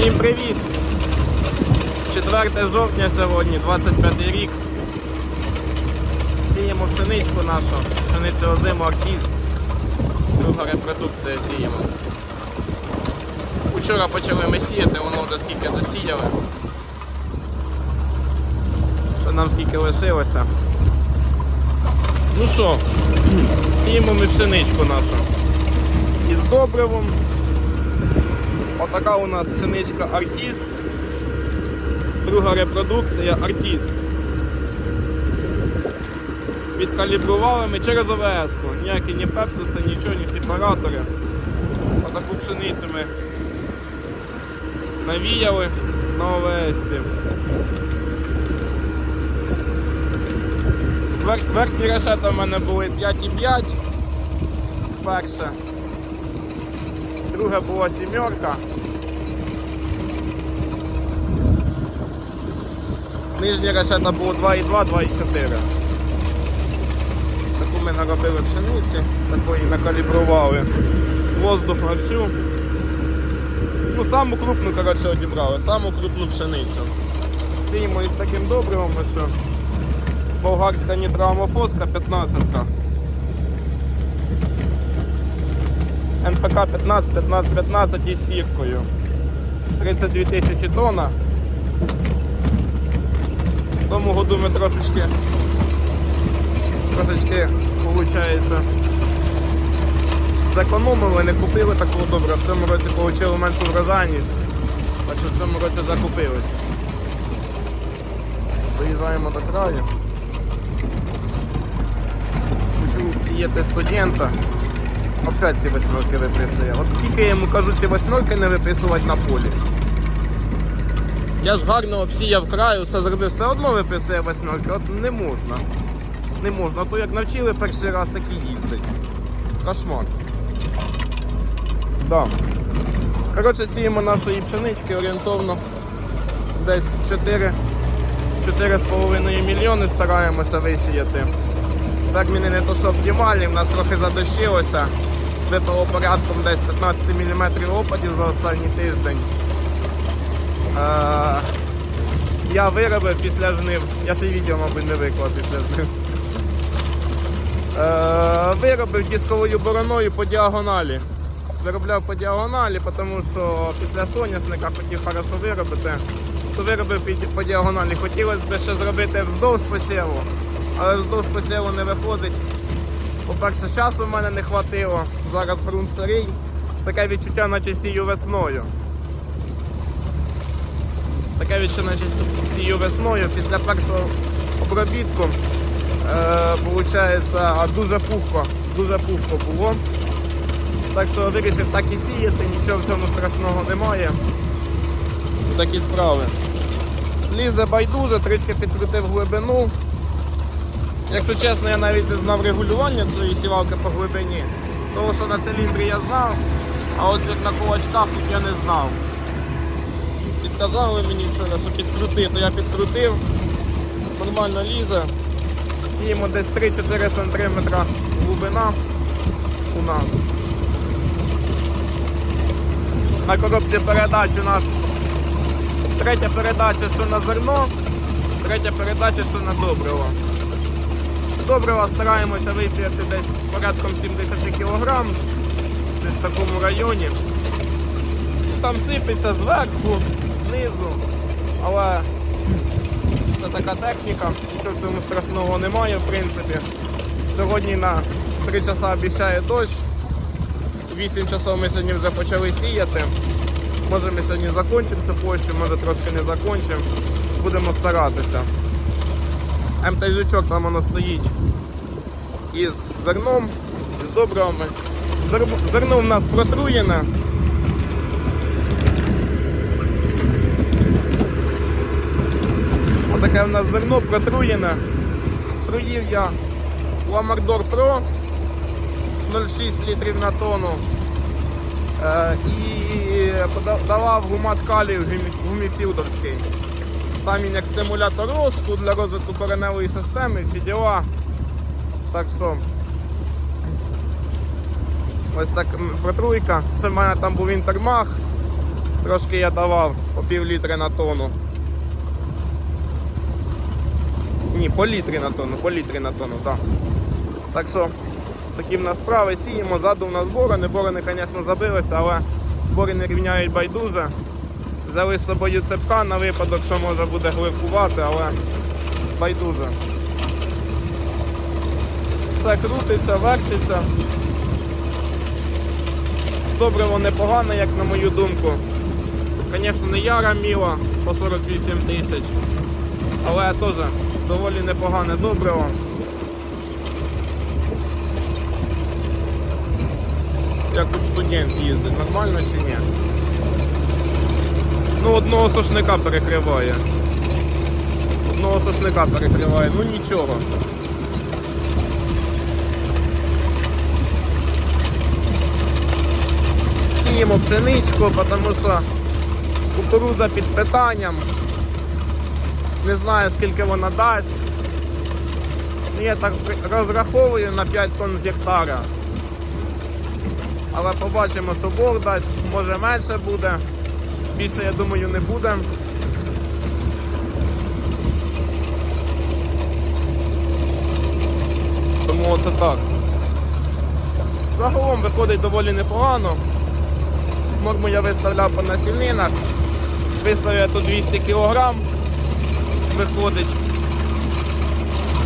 Всім привіт! 4 жовтня сьогодні, 25 рік. Сіємо пшеничку нашу, пшеницю озиму артіст. Друга репродукція сіємо. Учора почали ми сіяти, воно вже скільки досіяли. Що нам скільки лишилося. Ну що, сіємо ми пшеничку нашу. Із добривом. Отака у нас пшеничка артіст. Друга репродукція артіст. Відкалібрували ми через ОВС. Ніякі ні пептуси, нічого, ні сепаратори. Отаку пшеницю ми навіяли на ОВС. Верхні решета в мене були 5,5. Перше. Друге була сімерка. Нижня решета було 2,2, 2,4. Таку ми наробили пшениці, такої накалібрували. Воздух на всю. Ну, саму крупну, коротше, одібрали, саму крупну пшеницю. Сіємо із таким добривом ось. Болгарська нітроамофоска 15. НПК 15, 15, 15 із сіркою. 32 тисячі тонн. В тому году ми трошечки трошечки, виходить, зекономили, не купили такого добра. В цьому році отримали меншу врожайність. Так що в цьому році закупились. Доїжджаємо до краю. Хочу сіяти студента. Опять ці восьмерки виписує. От скільки я йому кажу ці восьмерки не виписувати на полі. Я ж гарно обсіяв краю, все зробив, все одно виписує восьмерки. От не можна. Не можна. То як навчили перший раз, так і їздить. Кошмар. Да. Коротше, сіємо нашої пшенички орієнтовно десь 4 4,5 мільйони стараємося висіяти. Терміни не то що оптимальні, в нас трохи задощилося. Випало порядком десь 15 мм опадів за останній тиждень. Е, я виробив після жнив. Я ще відео, мабуть, не виклав після жнив. Е, виробив дисковою бороною по діагоналі. Виробляв по діагоналі, тому що після соняшника хотів хорошо виробити. То виробив по діагоналі. Хотілося б ще зробити вздовж посіву, але вздовж посіву не виходить. По-перше, часу в мене не хватило. Зараз ґрунт сирий. Таке відчуття, наче сію весною. Таке відчуття, наче сію весною. Після першого обробітку е, дуже пухко, дуже пухко було. Так що вирішив так і сіяти, нічого в цьому страшного немає. Такі справи. Лізе байдуже, трішки підкрутив глибину. Якщо чесно, я навіть не знав регулювання цієї сівалки по глибині. Тому що на циліндрі я знав, а от як на кулачках тут я не знав. Підказали мені вчора, що підкрути, то я підкрутив. Нормально лізе. Сіємо десь 3-4 см глибина у нас. На коробці передач у нас третя передача, що на зерно, третя передача, що на добриво. Добрива стараємося висіяти десь порядком 70 кг, десь в такому районі. Там сипеться зверху, знизу, але це така техніка, нічого в цьому страшного немає, в принципі. Сьогодні на 3 часа обіцяє дощ. 8 часов ми сьогодні вже почали сіяти. Може ми сьогодні закінчимо цю площу, може трошки не закінчимо. Будемо старатися. МТЗючок там воно стоїть із зерном, із добривами. Зер- Зерно в нас протруєне. Отаке в нас зерно протруєне. Труїв я Ламардор Pro 0,6 літрів на тонну. Е, і давав гумат калію гуміфілдовський. Там він як стимулятор росту для розвитку кореневої системи, всі діла. Так що ось так протруйка. Ще в мене там був інтермах. Трошки я давав по пів літри на тонну. Ні, по літрі на тонну, по літрі на тонну, так. Так що такі в нас справи, сіємо, ззаду в нас борони, борони, звісно, забилися, але борони рівняють байдуже. Взяли з собою цепка на випадок, що може буде гливкувати, але байдуже. Все крутиться, вертиться. Добриво непогане, як на мою думку. Звісно, не яра міла по 48 тисяч, але теж доволі непогане добриво. Як тут студент їздить, нормально чи ні? Ну, одного сошника перекриває. Одного сошника перекриває, ну нічого. Сіємо пшеничку, тому що кукурудза під питанням. Не знаю скільки вона дасть. Ну, Я так розраховую на 5 тонн з гектара. Але побачимо, що Бог дасть, може менше буде. Більше, я думаю, не буде. Тому оце так. Загалом виходить доволі непогано. Норму я виставляв по насінинах. Виставив я тут 200 кг. Виходить.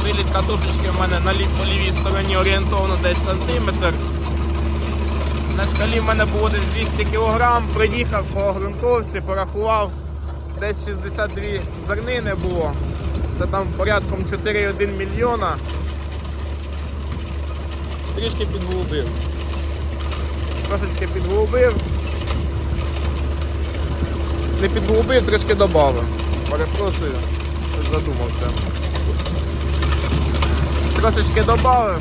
Виліт катушечки в мене на по лівій стороні орієнтовно десь сантиметр. На шкалі в мене було десь 200 кг, приїхав по ґрунтовці, порахував, десь 62 зернини було. Це там порядком 4,1 мільйона. Трішки підглубив. Трошечки підглубив. Не підглубив, трішки додав. Перепрошую, задумався. Трошечки додав.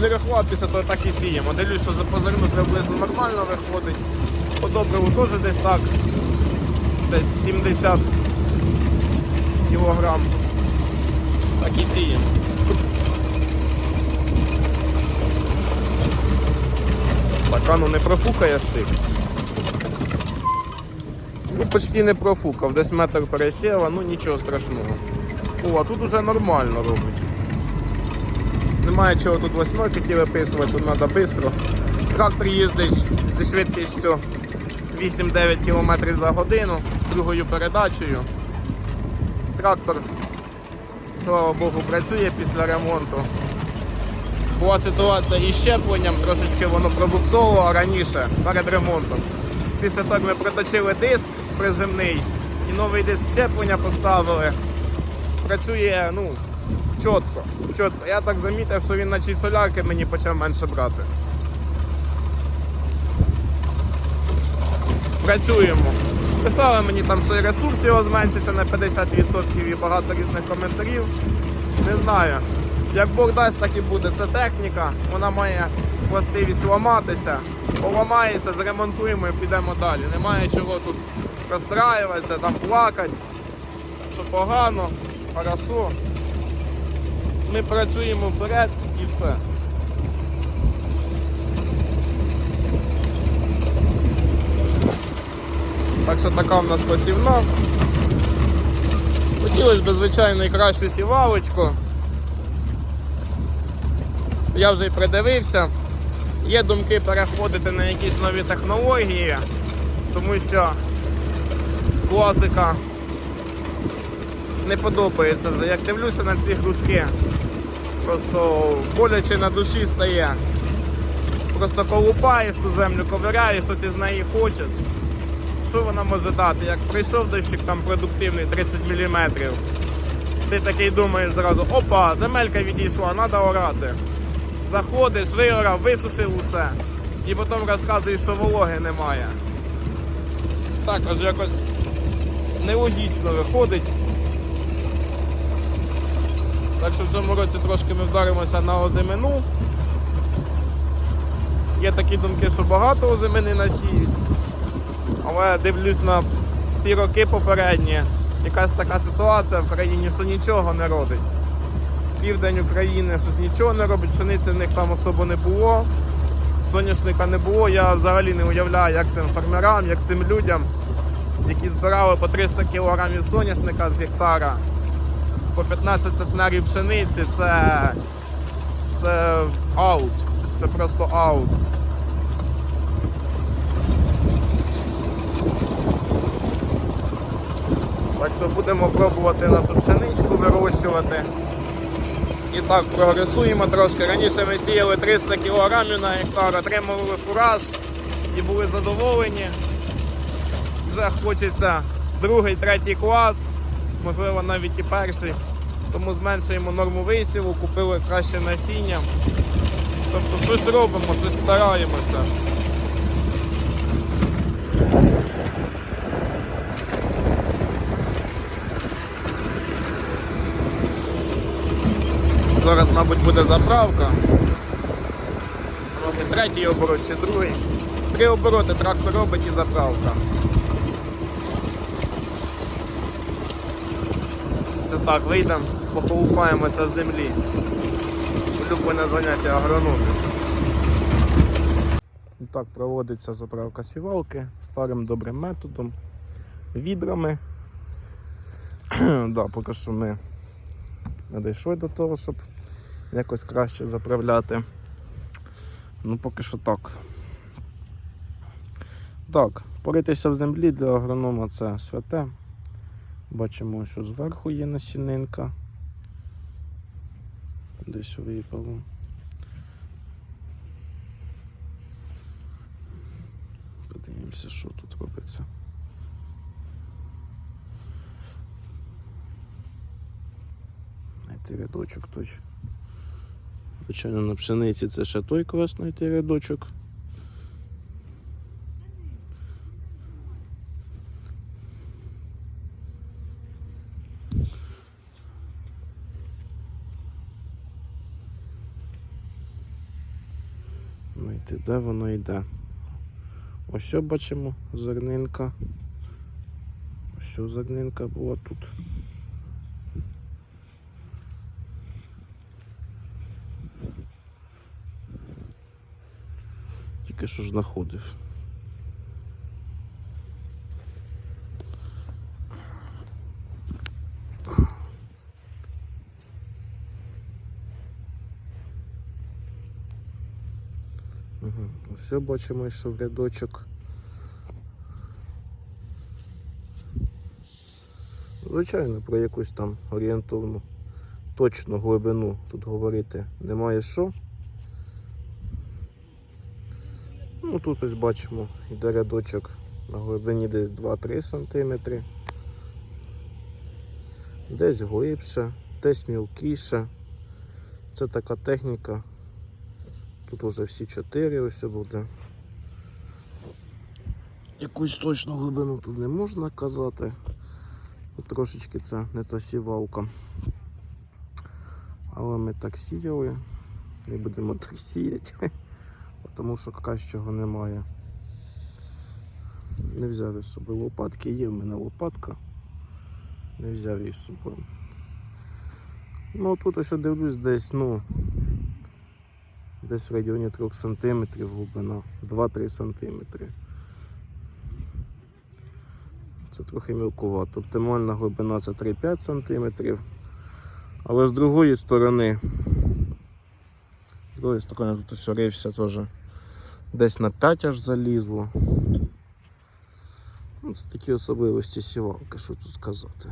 Не рахував після того так і сіємо. Дивлюсь, що за позирну приблизно нормально виходить. По добриву теж десь так. Десь 70 кілограм. Так і сіємо. Так, а ну не профукає стик. Ну, почти не профукав, десь метр пересіла, ну нічого страшного. О, а тут уже нормально робить. Немає чого тут восьмерки ті виписувати, тут треба швидко. Трактор їздить зі швидкістю 8-9 км за годину, другою передачею. Трактор, слава Богу, працює після ремонту. Була ситуація із щепленням, трошечки воно пробуксовувало раніше, перед ремонтом. Після того як ми проточили диск приземний і новий диск щеплення поставили. Працює ну, чітко, чітко. Я так замітив, що він наче солярки мені почав менше брати. Працюємо. Писали мені там, що і ресурс його зменшиться на 50% і багато різних коментарів. Не знаю. Як Бог дасть, так і буде. Це техніка, вона має властивість ламатися. Поламається, зремонтуємо і підемо далі. Немає чого тут розстраюватися, там плакати, що погано, хорошо. Ми працюємо вперед і все. Так що така в нас посівна. Хотілося б, звичайно, і кращу сівалочку. Я вже й придивився. Є думки переходити на якісь нові технології, тому що класика не подобається вже. Як дивлюся на ці грудки, просто боляче на душі стає. Просто колупаєш ту землю, ковиряєш, що ти з неї хочеш. Що вона може дати? Як прийшов дощик там продуктивний 30 мм, ти такий думаєш зразу, опа, земелька відійшла, треба орати. Заходиш, виорав, висушив усе. І потім розказуєш, що вологи немає. Також якось нелогічно виходить. Так що в цьому році трошки ми вдаримося на озимину. Є такі думки, що багато озимини насіють. Але дивлюсь на всі роки попередні. Якась така ситуація в країні, що нічого не родить. Південь України щось нічого не робить, пшениці в них там особо не було. Соняшника не було, я взагалі не уявляю, як цим фермерам, як цим людям, які збирали по 300 кг соняшника з гектара, по 15 центнерів пшениці, це, це аут. Це просто аут. Так що будемо пробувати нашу пшеничку вирощувати. І так прогресуємо трошки. Раніше ми сіяли 300 кг на гектар, отримували фураж і були задоволені. Вже хочеться другий, третій клас, можливо навіть і перший. Тому зменшуємо норму висіву, купили краще насіння. Тобто щось робимо, щось стараємося. Зараз, мабуть, буде заправка. Це, мабуть, третій оборот чи другий. Три обороти трактор робить і заправка. Так, вийдемо, похолупаємося в землі. Улюблене заняття агрономів. Так проводиться заправка сівалки старим добрим методом, відрами. да, поки що ми не дійшли до того, щоб якось краще заправляти. Ну, поки що так. Так, поритися в землі для агронома це святе. Бачимо, що зверху є насінинка. Десь випало. Подивимося, що тут робиться. Знайти рядочок той. Звичайно, на пшениці це ще той клас знайти рядочок. Де воно йде. Ось бачимо, зернинка. Ось зернинка була тут. Тільки що ж знаходив. Все бачимо, що в рядочок. Звичайно, про якусь там орієнтовну точну глибину тут говорити немає що. Ну тут ось бачимо, йде рядочок на глибині десь 2-3 см. Десь глибше, десь мілкіше. Це така техніка. Тут уже всі 4 ось буде. Якусь точну глибину тут не можна казати. Тут трошечки це не та сівалка. Але ми так сіяли. І будемо так сіяти тому що кращого немає. Не взяв із собою лопатки, є в мене лопатка, не взяв її з собою. Ну тут ось я дивлюсь десь, ну, десь в районі 3 см глибина, 2-3 см. Це трохи мілкувато. Оптимальна глибина це 3-5 см. Але з другої сторони, з другої сторони тут ось рився теж десь на 5 аж залізло. Ну, Це такі особливості сівалки, що тут сказати.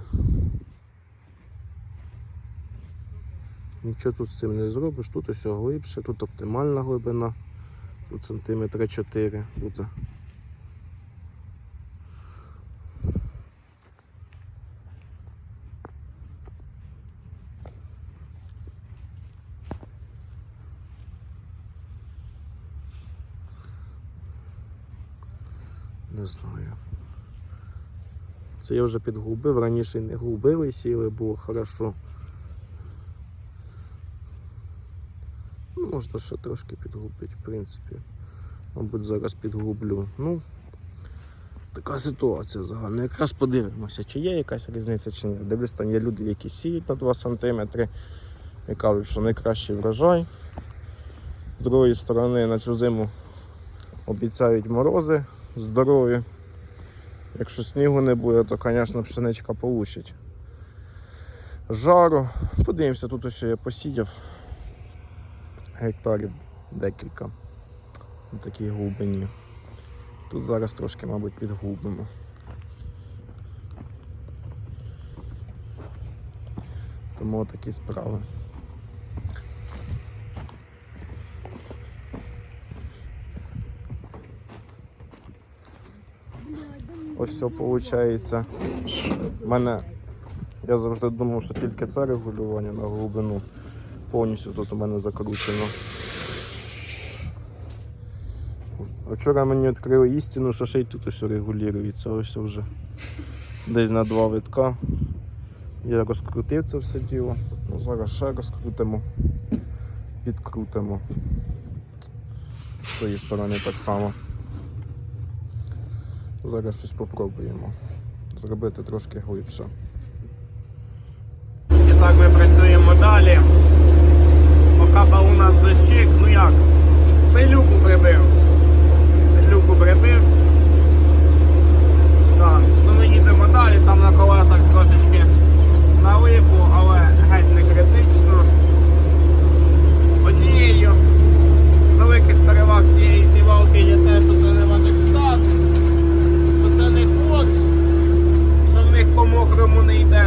Нічого тут з цим не зробиш, тут ось глибше, тут оптимальна глибина, тут сантиметра 4 буде. Не знаю. Це я вже підгубив, раніше не губив і сіли, було хорошо. Можна ще трошки підгубити, в принципі. Мабуть, зараз підгублю. Ну, така ситуація загальна. Якраз подивимося, чи є якась різниця, чи ні. Дивлюсь, там є люди, які сіють на 2 см і кажуть, що найкращий врожай. З другої сторони, на цю зиму Обіцяють морози здорові. Якщо снігу не буде, то, звісно, пшеничка получить. Жару. Подивимося, тут ще я посіяв гектарів декілька на такій глибині. Тут зараз трошки, мабуть, підгубимо. Тому такі справи. Ось все виходить. У мене я завжди думав, що тільки це регулювання на глибину. Повністю тут у мене закручено. Вчора мені відкрили істину, що ще й тут все регулюється. Ось вже десь на два витка. Я розкрутив це все діло. Ну, Зараз ще розкрутимо, підкрутимо. З тої сторони так само. Зараз щось попробуємо зробити трошки глибше. І так ми працюємо далі. Покапав у нас дощик, ну як? Пилюку прибив. Пилюку прибив. Так, ну ми їдемо далі, там на колесах трошечки налипу, але геть не критично. Однією з великих переваг цієї сівалки є те, що це не ватекстат, що це не форс, що в них по мокрому не йде.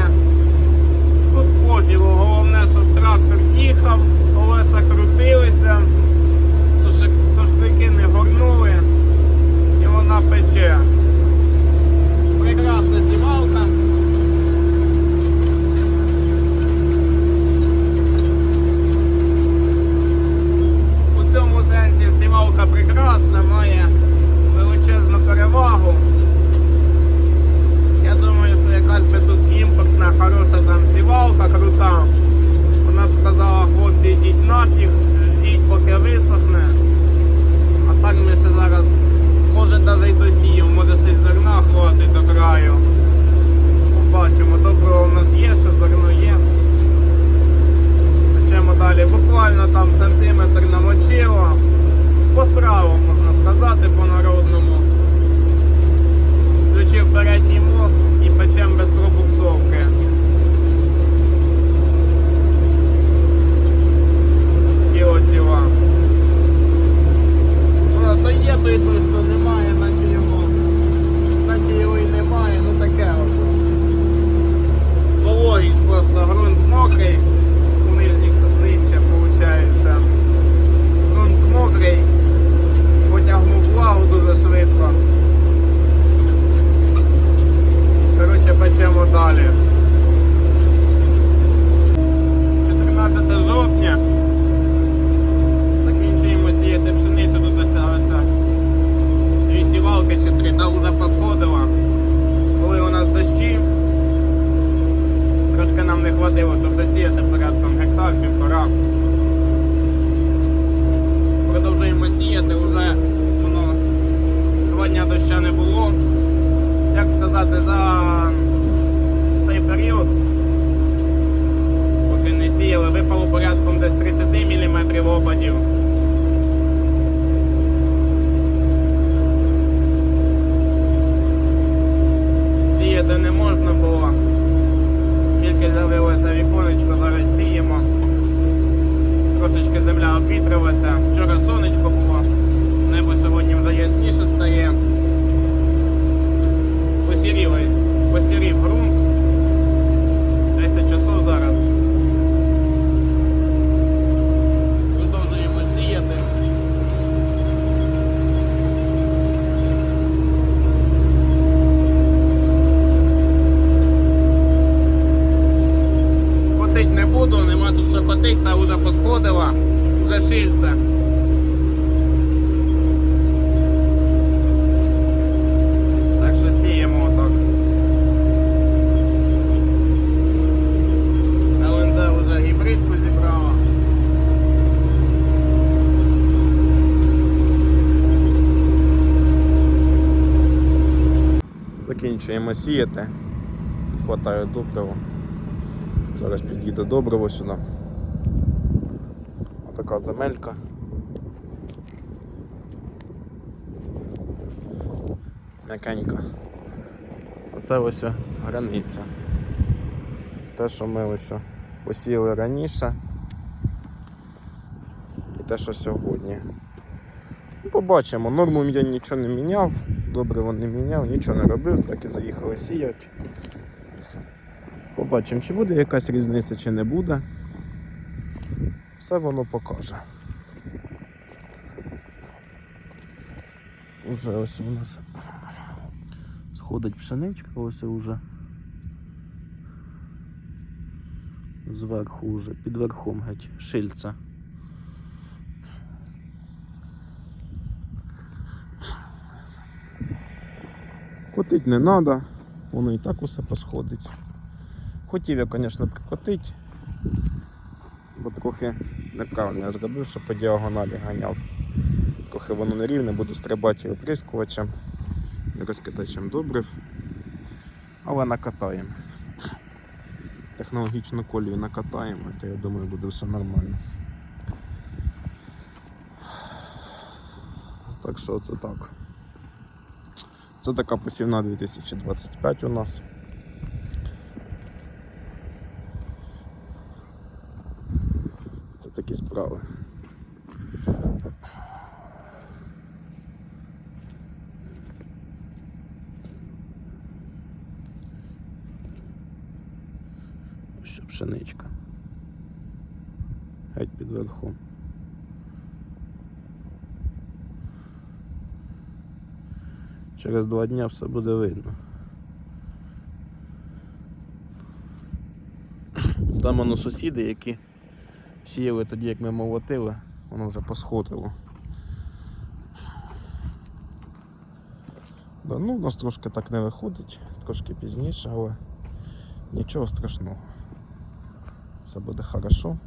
Тут пофігу, головне, щоб трактор їхав, колеса крутилися, сушик- сушники не горнули і вона пече. Прекрасна сівалка. У цьому сенсі сівалка прекрасна, має величезну перевагу. Я думаю, що якась би тут імпортна, хороша там сівалка крута. Вона б сказала, хлопці, йдіть нафіг, ждіть, поки висохне. А так ми ще зараз, може навіть й досіємо, може ще й зерна хватить до краю. Побачимо, доброго в нас є, що зерно є. Печемо далі. Буквально там сантиметр намочило. Посраво, можна сказати, по-народному. Включив передній мост і печем без пробуксовки. Ті от діла. Ну, то є той той, що немає, наче його. Наче його і немає, ну таке от. Вологість просто ґрунт мокрий. У нижніх с- нижче виходить. Ґрунт мокрий. Потягнув влагу дуже швидко. Коротше, печемо далі. 14 жовтня. Закінчуємо сіяти пшеницю, тут осталося дві сівалки чи три, та вже посходила. Були у нас дощі. Трошки нам не хватило, щоб досіяти порядком гектар, півтора. Продовжуємо сіяти, вже воно два дня доща не було. Як сказати, за цей період, поки не сіяли, випало порядком десь 30 мм опадів. Сіяти не можна було. Тільки з'явилося віконечко, зараз сіємо. Трошечки земля обвітрилася. Вчора сонечко та вже посходила, вже шильце. Так що сіємо отак. ЛНЗ. Закінчуємо сіяти. Не Хватає добрива. Зараз під'їде добриво сюди. Отака земелька. М'якенька. Оце ось границя. Те, що ми ось посіяли раніше. І те, що сьогодні. Побачимо. Норму я нічого не міняв, добре не міняв, нічого не робив, так і заїхали сіяти. Побачимо, чи буде якась різниця, чи не буде. Все воно покаже. Уже ось у нас сходить пшеничка, ось уже. Зверху уже, під верхом геть, шильця. Котить не треба, воно і так усе посходить. Хотів я, звісно, прикотити, бо трохи неправильно я зробив, що по діагоналі ганяв. Трохи воно нерівне, буду стрибати оприскувачем, розкидачем добрив. Але накатаємо. Технологічну колію накатаємо, то я думаю буде все нормально. Так що це так. Це така посівна 2025 у нас. Такі справи. Ось пшеничка. Геть під верхом. Через два дня все буде видно. Там воно сусіди, які сіяли тоді, як ми молотили, воно вже посходило. Да, ну, у нас трошки так не виходить, трошки пізніше, але нічого страшного. Все буде хорошо.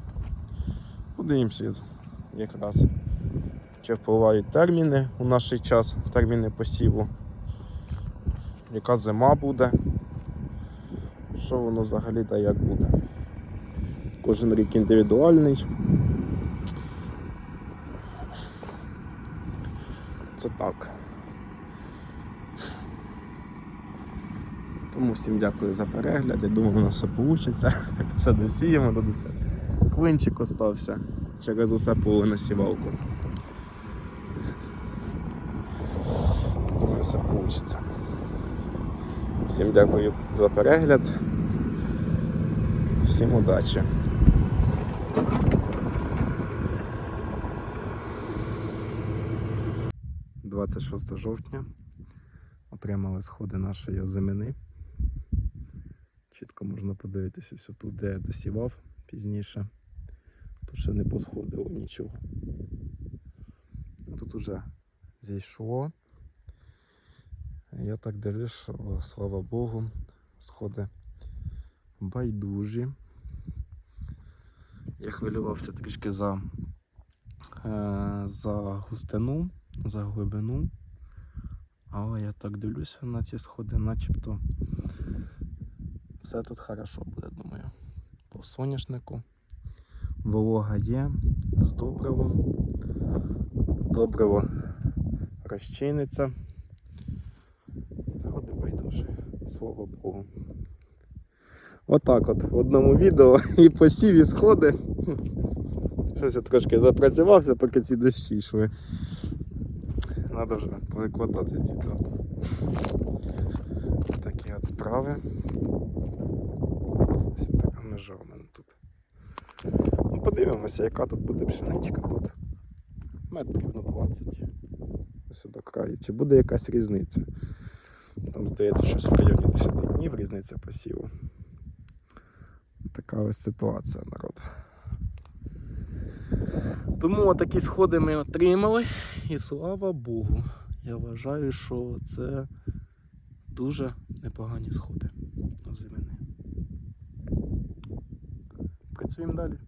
Подивимося якраз, чи впливають терміни у наш час, терміни посіву, яка зима буде, що воно взагалі та як буде. Кожен рік індивідуальний. Це так. Тому всім дякую за перегляд. Я думаю, у нас все вийде. Все досіємо до все. Клинчик остався через усе поле на. Думаю, все вийде. Всім дякую за перегляд. Всім удачі. «26 жовтня отримали сходи нашої озимини. Чітко можна подивитися ось тут, де я досівав пізніше. Тут ще не посходило нічого. Тут уже зійшло. Я так дивлюсь, що слава Богу, сходи байдужі. Я хвилювався трішки за, е, за густину, за глибину. Але я так дивлюся на ці сходи, начебто все тут хорошо буде, думаю. По соняшнику. Волога є з добривом. Добриво розчиниться. Сходи байдуже, слава Богу. Отак от в одному відео і посів, і сходи. Щось я трошки запрацювався, поки ці дощі йшли. Треба вже перекладати відео. Такі от справи. Ось така межа у мене тут. Ну, подивимося, яка тут буде пшеничка тут. Метрів на 20. Ось до краю. Чи буде якась різниця? Там здається, щось в районі 10 днів різниця посіву. Така ось ситуація, народ. Тому такі сходи ми отримали, і слава Богу. Я вважаю, що це дуже непогані сходи озимини. Працюємо далі.